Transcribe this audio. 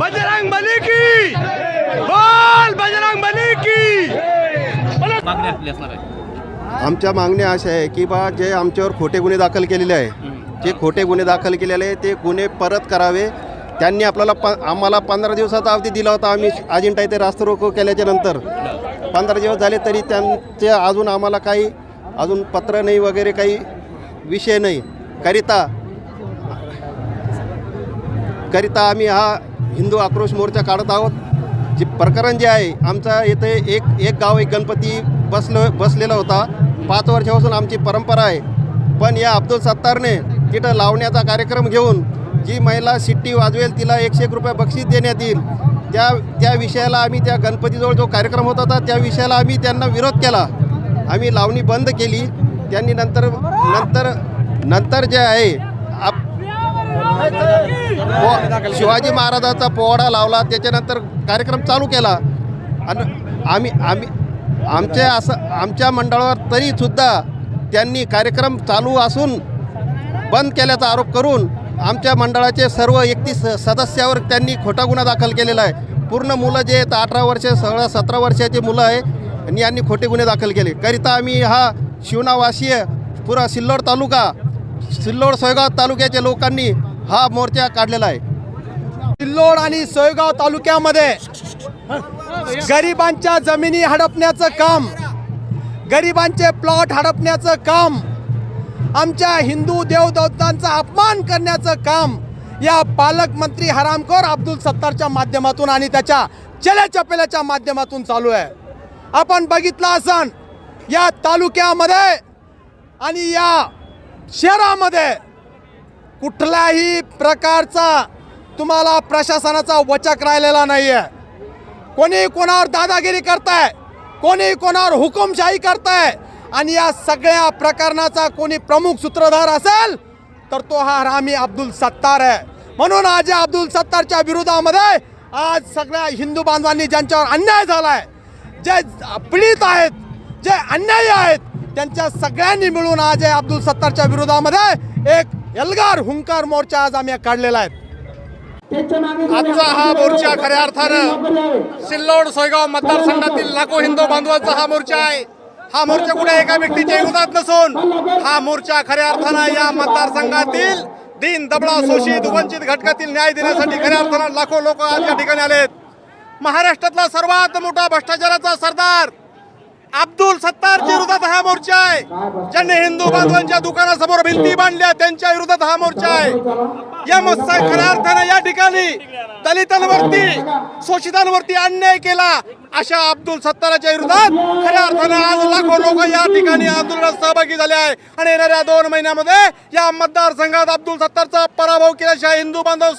बजरंग बली की! बोल बजरंग बली की! मागणी आपली असणार आहे. आमच्या मागण्या अशा आहे की बा जे आमच्यावर खोटे गुन्हे दाखल केलेले आहे जे खोटे गुन्हे दाखल केलेले आहे ते गुन्हे परत करावे. त्यांनी आपल्याला प आम्हाला पंधरा दिवसाचा अवधी दिला होता आम्ही अजिंठा इथे रास्ता रोको केल्याच्यानंतर. पंधरा दिवस झाले तरी त्यांचे अजून आम्हाला काही अजून पत्र नाही वगैरे काही विषय नाही. करिता करिता आम्ही हा हिंदू आक्रोश मोर्चा काढत आहोत. जे प्रकरण जे आहे आमचा येथे एक एक गाव एक गणपती बसलो बसलेला होता. पाच वर्षापासून आमची परंपरा आहे. पण या अब्दुल सत्तारने तिथं लावण्याचा कार्यक्रम घेऊन जी महिला शिट्टी वाजवेल तिला एकशे एक रुपये बक्षीस देण्यात येईल. त्या त्या विषयाला आम्ही त्या गणपतीजवळ जो कार्यक्रम होत होता त्या विषयाला आम्ही त्यांना विरोध केला. आम्ही लावणी बंद केली. त्यांनी नंतर नंतर नंतर जे आहे आप शिवाजी महाराजाचा पोवाडा लावला त्याच्यानंतर कार्यक्रम चालू केला. आणि आम्ही आम्ही आमच्या असं आमच्या मंडळावर तरीसुद्धा त्यांनी कार्यक्रम चालू असून बंद केल्याचा आरोप करून आमच्या मंडळाचे सर्व एकतीस सदस्यावर त्यांनी खोटा गुन्हा दाखल केलेला आहे. पूर्ण मुलं जे आहेत अठरा वर्ष सोळा सतरा वर्षाची मुलं आहे आणि यांनी खोटे गुन्हे दाखल केले. करिता आम्ही हा शिवनावासीय पुरा सिल्लोड तालुका सिल्लोड सोयगाव तालुक्याच्या लोकांनी हा मोर्चा काढलेला आहे. सिल्लोड आणि सोयगाव तालुक्यामध्ये गरिबांच्या जमिनी हडपण्याचं काम गरिबांचे प्लॉट हडपण्याचं काम आमच्या हिंदू देवदेवतांचा अपमान करण्याचं काम या पालकमंत्री हरामखोर अब्दुल सत्तारच्या माध्यमातून आणि त्याच्या चेल्याचपेल्याच्या माध्यमातून चालू आहे. आपण बघितलं असन या तालुक्यामध्ये आणि या शहरामध्ये कुठल्याही प्रकारचा तुम्हाला प्रशासनाचा वचक राहिलेला नाही आहे कोणी कोणावर दादागिरी करताय कोणी कोणावर हुकुमशाही करताय आणि या सगळ्या प्रकरणाचा कोणी प्रमुख सूत्रधार असेल तर तो हा रामी अब्दुल सत्तार आहे. म्हणून आज या अब्दुल सत्तारच्या विरोधामध्ये आज सगळ्या हिंदू बांधवांनी ज्यांच्यावर अन्याय झालाय जे पीडित आहेत जे अन्यायी आहेत त्यांच्या सगळ्यांनी मिळून आज या अब्दुल सत्तारच्या विरोधामध्ये एक एल्गार हुंकार मोर्चा आज आम्ही काढलेला आहे. आजचा हा मोर्चा खऱ्या अर्थानं सिल्लोड सोयगाव मतदारसंघातील लाखो हिंदू बांधवांचा हा मोर्चा आहे. हा मोर्चा कुठे एका व्यक्तीच्या विरोधात नसून. हा मोर्चा खऱ्या अर्थानं या मतदारसंघातील दिन दबळा शोषित वंचित घटकातील न्याय देण्यासाठी खऱ्या अर्थानं लाखो लोक आज या ठिकाणी आलेत. महाराष्ट्रातला सर्वात मोठा भ्रष्टाचाराचा सरदार अब्दुल सत्तारच्या विरोधात हा. मोर्चा आहे. ज्यांनी हिंदू बांधवांच्या दुकानासमोर भिंती बांधल्या त्यांच्या विरोधात हा मोर्चा आहे. या खऱ्या अर्थानं या ठिकाणी दलितांवरती शोषितांवरती अन्याय केला. अशा अब्दुल सत्ताराच्या विरोधात खऱ्या अर्थानं आज लाखो लोक या ठिकाणी आंदोलनात सहभागी झाले आहे. आणि येणाऱ्या दोन महिन्यामध्ये या मतदारसंघात अब्दुल सत्तारचा पराभव केल्याशिवाय हिंदू बांधव